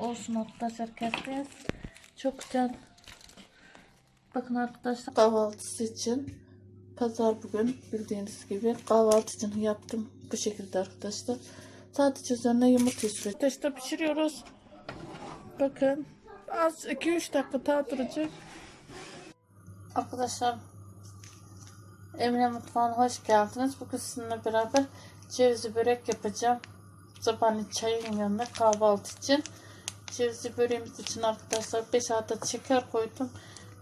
Olsun arkadaşlar keseceğiz. Çok güzel. Bakın arkadaşlar kahvaltısı için pazar bugün bildiğiniz gibi kahvaltı için yaptım bu şekilde arkadaşlar. Sadece üzerine yumurta sürüyoruz. Arkadaşlar pişiriyoruz. Bakın az 2-3 dakika daha duracak. Arkadaşlar Emine Mutfağı'na hoş geldiniz. Bugün sizinle beraber cevizli börek yapacağım. Sabahleyin çayın yanında kahvaltı için. Cevizli böreğimiz için arkadaşlar 5 adet şeker koydum.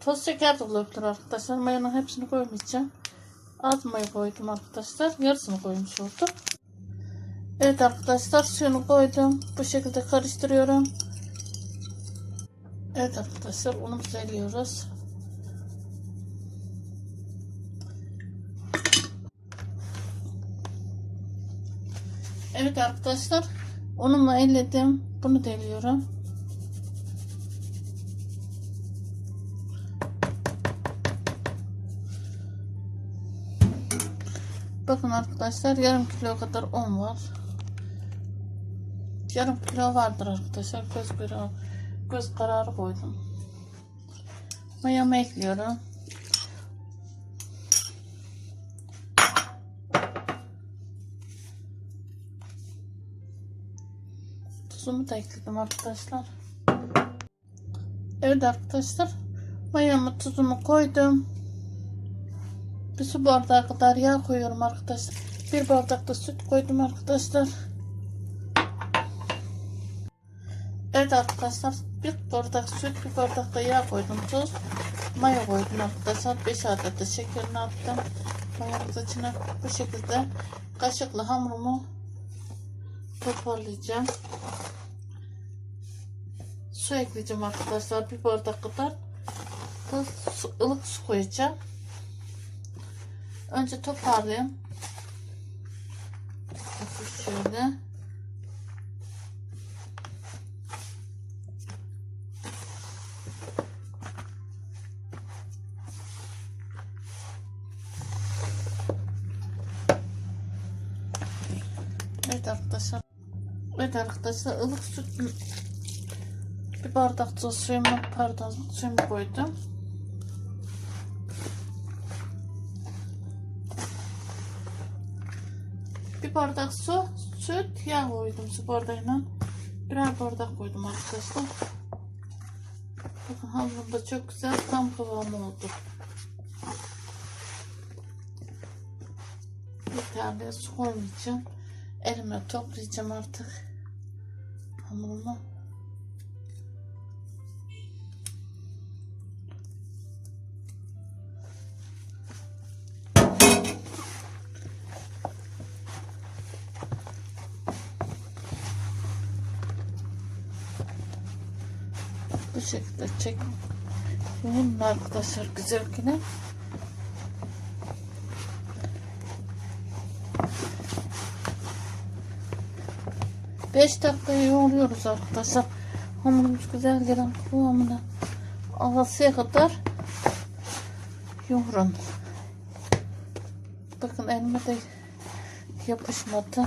Toz şeker de olabilir arkadaşlar. Mayanın hepsini koymayacağım. Az maya koydum arkadaşlar. Yarısını koymuş oldum. Evet arkadaşlar suyunu koydum. Bu şekilde karıştırıyorum. Evet arkadaşlar unumuzu eliyoruz. Evet arkadaşlar unumu elledim. Bunu deliyorum. Bakın arkadaşlar yarım kilo kadar un var. Yarım kilo vardır arkadaşlar. Göz, kararı, göz kararı koydum. Mayamı ekliyorum. Tuzumu da ekledim arkadaşlar. Evet arkadaşlar. Mayamı tuzumu koydum. Bir su bardağı kadar yağ koyuyorum arkadaşlar. Bir bardak da süt koydum arkadaşlar. Evet arkadaşlar bir bardak süt bir bardak da yağ koydum tuz. Maya koydum arkadaşlar. 5 adet de şekerini attım. Mayamız içine bu şekilde kaşıkla hamurumu toparlayacağım. Su ekleyeceğim arkadaşlar. Bir bardak kadar da su, ılık su koyacağım. Önce toparlayayım. Bakın şöyle. Evet arkadaşlar. Evet arkadaşlar ılık süt bir bardak da suyumu pardon suyumu koydum. Bir bardak su, süt, yağ koydum su bardağıyla. Birer bardak koydum arkadaşlar. Bakın hamurum da çok güzel tam kıvamı oldu. Yeterli su koymayacağım. Elimle toplayacağım artık hamurumu. Şekilde çek. Bunun arkadaşlar güzelkine. Beş dakika yoğuruyoruz arkadaşlar. Hamurumuz güzel gelen kıvamına alasıya kadar yoğurun. Bakın elime de yapışmadı.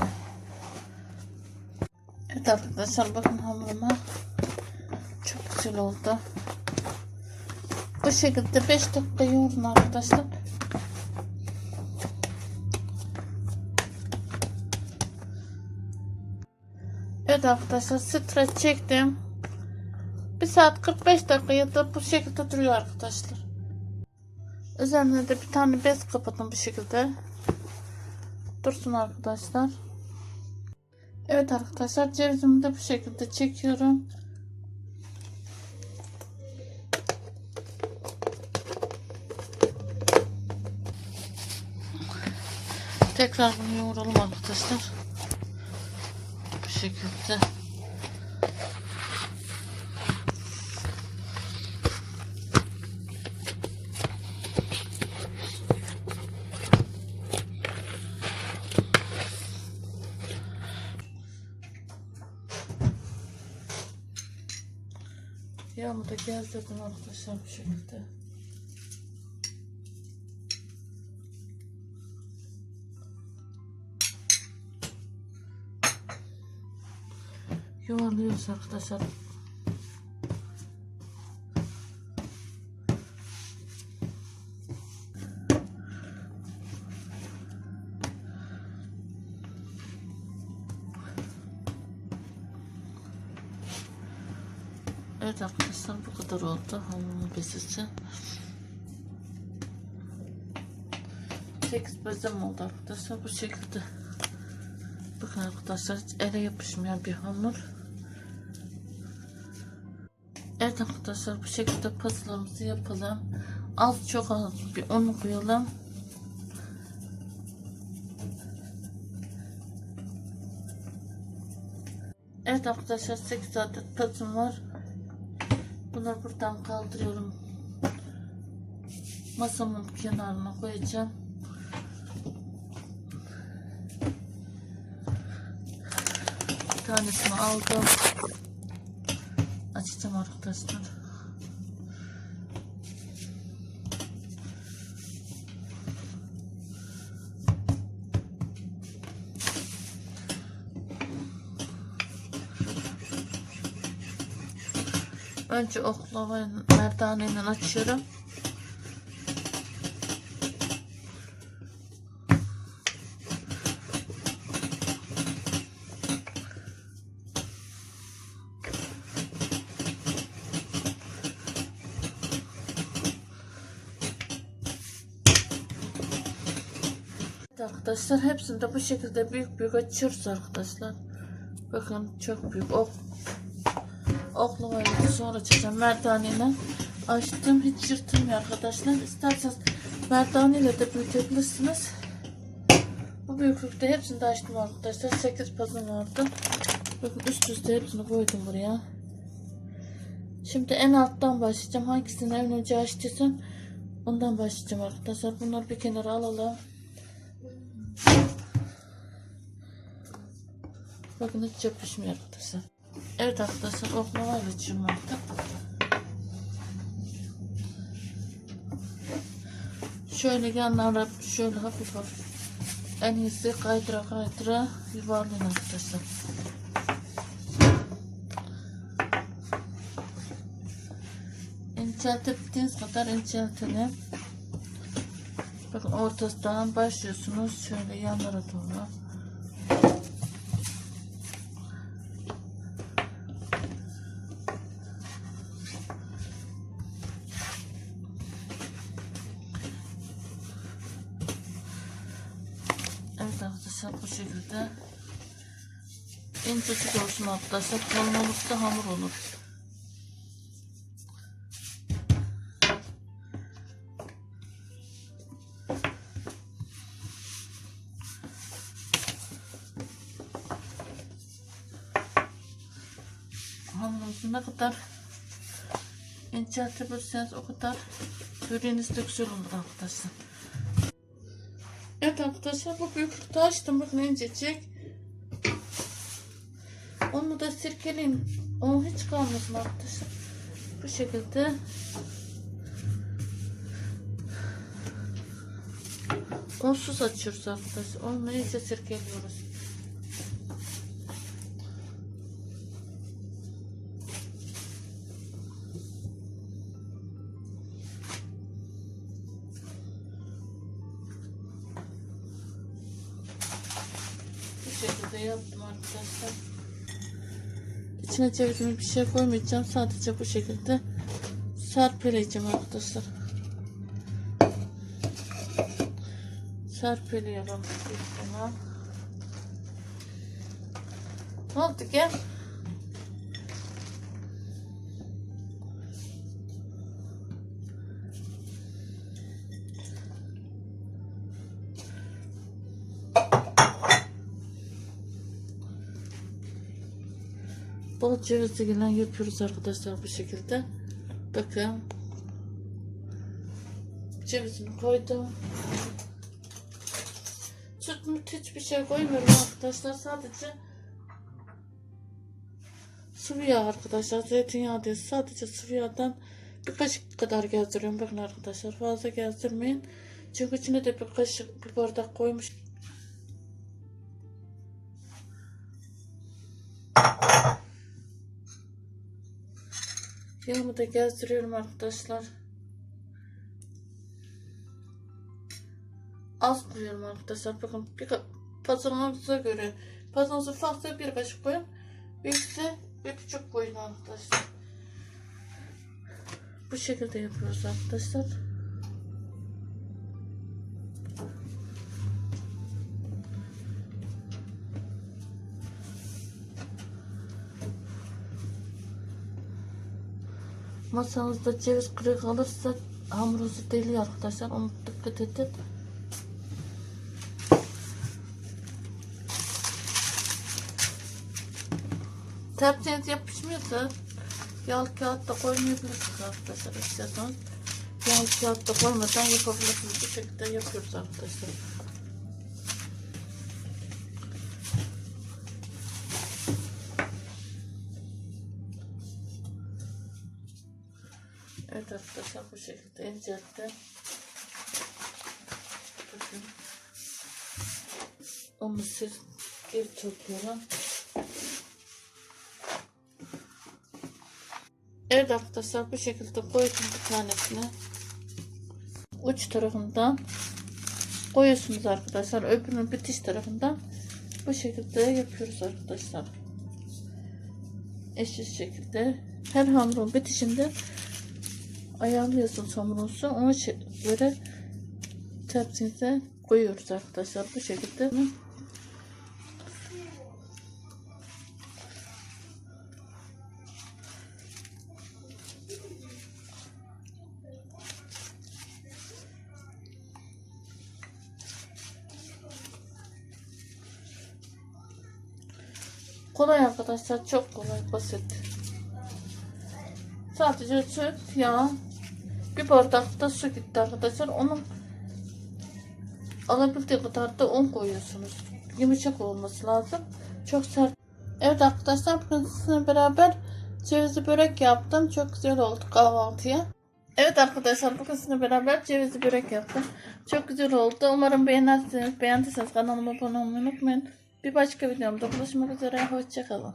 Evet arkadaşlar bakın hamuruma güzel oldu. Bu şekilde 5 dakika yoğurun arkadaşlar. Evet arkadaşlar streç çektim. 1 saat 45 dakika ya da bu şekilde duruyor arkadaşlar. Üzerine de bir tane bez kapattım bu şekilde. Dursun arkadaşlar. Evet arkadaşlar cevizimi de bu şekilde çekiyorum. Tekrar bunu yoğuralım arkadaşlar. Bu şekilde. Yağımı da gezdirdim arkadaşlar bu şekilde. yuvarlıyoruz arkadaşlar. Evet arkadaşlar bu kadar oldu hamurun besisi. 8 bezem oldu arkadaşlar bu şekilde. Bakın arkadaşlar ele yapışmayan bir hamur. Evet arkadaşlar bu şekilde pastalarımızı yapalım. Az çok az bir un koyalım. Evet arkadaşlar 8 adet pasım var. Bunları buradan kaldırıyorum. Masamın kenarına koyacağım. Bir tanesini aldım. Arkadaşlar. Önce oklava merdaneyle açıyorum. Arkadaşlar. Hepsini de bu şekilde büyük büyük açıyoruz arkadaşlar. Bakın çok büyük. Ok. Oklavayla sonra açacağım merdaneyle. Açtım. Hiç yırtılmıyor arkadaşlar. İsterseniz merdaneyle de büyütebilirsiniz. Bu büyüklükte hepsini de açtım arkadaşlar. 8 pazım vardı. Bakın üst üste hepsini koydum buraya. Şimdi en alttan başlayacağım. Hangisini en önce açtıysam ondan başlayacağım arkadaşlar. Bunları bir kenara alalım bakın hiç yapışmıyor arkadaşlar Evet arkadaşlar oklavayla açıyorum artık. Şöyle yanlara şöyle hafif hafif en iyisi kaydıra kaydıra yuvarlayın arkadaşlar. İnceltebildiğiniz kadar inceltelim. Bakın ortasından başlıyorsunuz şöyle yanlara doğru. Evet arkadaşlar bu şekilde incecik olsun arkadaşlar. Olursa hamur olur. Ne kadar inceltebilirseniz o kadar böreğiniz de güzel olur arkadaşlar. Evet arkadaşlar bu büyüklükte açtım bakın incecik. Onu da sirkeleyeyim. O hiç kalmasın arkadaşlar. Bu şekilde. Onsuz açıyoruz arkadaşlar. Onu iyice sirkeliyoruz. Şekilde yaptım arkadaşlar. İçine cevizimi bir şey koymayacağım. Sadece bu şekilde serpileyeceğim arkadaşlar. Serpiliyorum. Buna. Ne oldu gel? Bol cevizli gelen yapıyoruz arkadaşlar bu şekilde. Bakın. Cevizini koydum. Süt müt hiçbir şey koymuyorum arkadaşlar. Sadece sıvı yağ arkadaşlar. Zeytinyağı değil. Sadece sıvı yağdan bir kaşık kadar gezdiriyorum. Bakın arkadaşlar fazla gezdirmeyin. Çünkü içine de bir kaşık bir bardak koymuş. Yağımı da gezdiriyorum arkadaşlar. Az koyuyorum arkadaşlar. Bakın bir pazarınıza göre pazarınızı fazla bir kaşık koyun. Büyükse bir küçük koyun arkadaşlar. bu şekilde yapıyoruz arkadaşlar. Masanızda ceviz kırık alırsa hamurunuzu deliyor arkadaşlar. Onu dikkat edin. Tepsiniz yapışmıyorsa yağlı kağıtta koymayabilirsiniz arkadaşlar istiyorsanız. Yağlı kağıtta koymadan yapabilirsiniz. Bu şekilde yapıyoruz arkadaşlar. Arkadaşlar bu şekilde incelttim. Bakın. Onu siz geri topluyorum. Evet arkadaşlar bu şekilde koydum bir tanesini. Uç tarafından koyuyorsunuz arkadaşlar. Öbürünün bitiş tarafından bu şekilde yapıyoruz arkadaşlar. Eşit şekilde her hamurun bitişinde ayarlıyorsunuz hamurunuzu. Ona göre tepsinize koyuyoruz arkadaşlar. Bu şekilde. Kolay arkadaşlar. Çok kolay. Basit. Sadece süt, yağ, bir bardak da su gitti arkadaşlar. Onun alabildiği kadar da un koyuyorsunuz. Yumuşak olması lazım. Çok sert. Evet arkadaşlar bugün sizinle beraber cevizli börek yaptım. Çok güzel oldu kahvaltıya. Evet arkadaşlar bugün sizinle beraber cevizli börek yaptım. Çok güzel oldu. Umarım beğenirsiniz. Beğendiyseniz kanalıma abone olmayı unutmayın. Bir başka videomda buluşmak üzere. Hoşçakalın.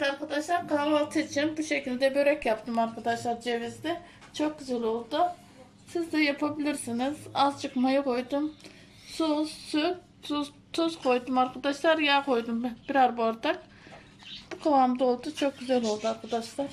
Evet arkadaşlar kahvaltı için bu şekilde börek yaptım arkadaşlar cevizli. Çok güzel oldu. Siz de yapabilirsiniz. Azıcık maya koydum. Su, süt, tuz, tuz koydum arkadaşlar. Yağ koydum birer bardak. Bu kıvamda oldu. Çok güzel oldu arkadaşlar.